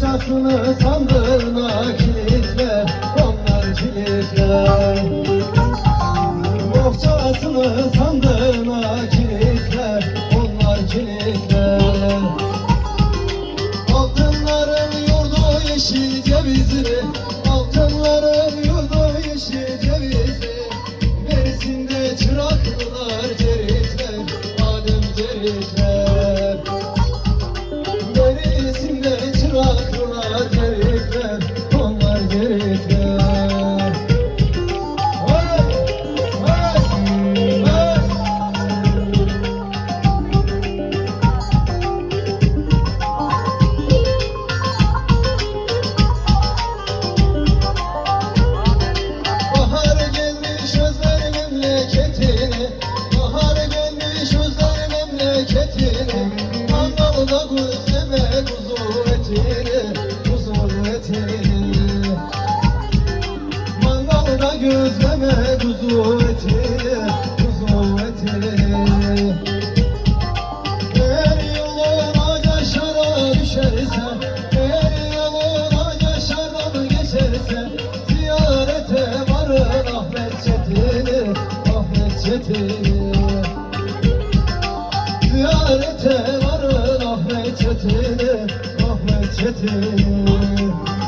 Kocasını sandığına kilitler Onlar kilitler. Kocasını sandığına kilitler Onlar kilitler. Altınların yurdu işi cevizini Altınların yurdu işi cevizini Merisinde çıraklılar cerizler Adem cerizler. gözleme kuzu eti, kuzu eti Eğer yoluna yaşara düşerse, eğer yoluna yaşara geçerse Ziyarete varın Ahmet Çetin'i, Ahmet Çetin'i. Ziyarete varın Ahmet Çetin'i, Ahmet Çetin'i